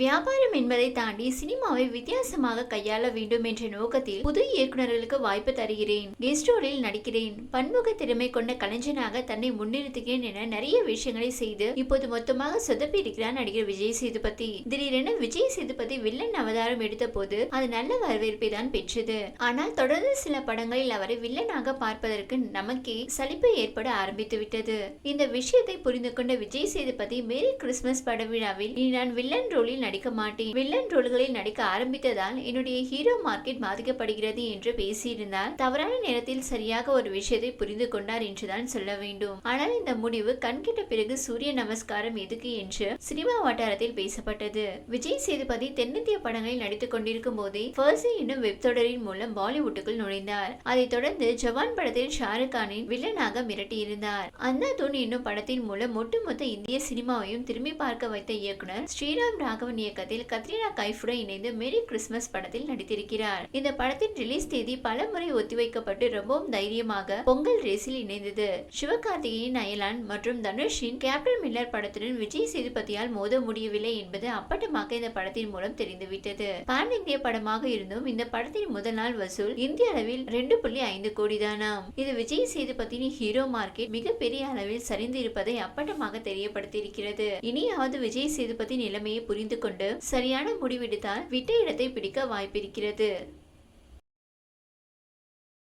வியாபாரம் என்பதை தாண்டி சினிமாவை வித்தியாசமாக கையாள வேண்டும் என்ற நோக்கத்தில் புது இயக்குநர்களுக்கு வாய்ப்பு தருகிறேன். கெஸ்ட் ரோலில் நடிக்கிறேன். பன்முக திறமை கொண்ட கலைஞனாக தன்னை முன்னிறுத்துகிறேன் என நிறைய விஷயங்களை செய்து இப்போது மொத்தமாக சொதப்பி இருக்கிறார் நடிகர் விஜய் சேதுபதி. திடீரென விஜய் சேதுபதி வில்லன் அவதாரம் எடுத்த போது அது நல்ல வரவேற்பை தான் பெற்றது. ஆனால் தொடர்ந்து சில படங்களில் அவரை வில்லனாக பார்ப்பதற்கு நமக்கே சலிப்பு ஏற்பட ஆரம்பித்து விட்டது இந்த விஷயத்தை புரிந்து கொண்ட விஜய் சேதுபதி மேரி கிறிஸ்துமஸ் பட விழாவில் இனி நான் வில்லன் ரோலில் நடிக்க மாட்டேன். வில்லன் ரோல்களில் நடிக்க ஆரம்பித்ததால் என்னுடைய ஹீரோ மார்க்கெட் பாதிக்கப்படுகிறது என்று பேசியிருந்தார். தவறான நேரத்தில் சரியாக ஒரு விஷயத்தை புரிந்து கொண்டார் என்றுதான் சொல்ல வேண்டும். ஆனால் இந்த முடிவு கண்கிட்ட பிறகு சூரிய நமஸ்காரம் எதுக்கு என்று சினிமா வட்டாரத்தில் பேசப்பட்டது. விஜய் சேதுபதி தென்னிந்திய படங்களில் நடித்துக் கொண்டிருக்கும் போதே ஃபர்சி என்னும் வெப் தொடரின் மூலம் பாலிவுட்டுக்குள் நுழைந்தார். அதைத் தொடர்ந்து ஜவான் படத்தில் ஷாருக் கானின் வில்லனாக மிரட்டியிருந்தார். அந்த தூண் என்னும் படத்தின் மூலம் ஒட்டுமொத்த இந்திய சினிமாவையும் திரும்பி பார்க்க வைத்த இயக்குனர் ஸ்ரீராம் ராகவன் இயக்கத்தில் கத்ரீனா கைஃபுடன் இணைந்து மேரி கிறிஸ்துமஸ் படத்தில் நடித்திருக்கிறார். இந்த படத்தின் ரிலீஸ் தேதி பல முறை ஒத்திவைக்கப்பட்டு ரொம்பவும் தைரியமாக பொங்கல் ரேஸில் இணைந்தது. சிவகார்த்திகேயன் அயலான் மற்றும் தனுஷின் கேப்டன் மில்லர் படத்துடன் விஜய் சேதுபதியால் மோத முடியவில்லை என்பது அப்பட்டமாக இந்த படத்தின் மூலம் தெரிந்துவிட்டது. பான் இந்திய படமாக இருந்தும் இந்த படத்தின் முதல் நாள் வசூல் இந்திய அளவில் ரெண்டு புள்ளி ஐந்து கோடி தானாம் இது விஜய் சேதுபதியின் ஹீரோ மார்க்கெட் மிகப்பெரிய அளவில் சரிந்து இருப்பதை அப்பட்டமாக தெரியப்படுத்தியிருக்கிறது. இனியாவது விஜய் சேதுபதி நிலைமையை புரிந்து கொண்டு சரியான முடிவெடுத்தால் விட்ட இடத்தை பிடிக்க வாய்ப்பிருக்கிறது.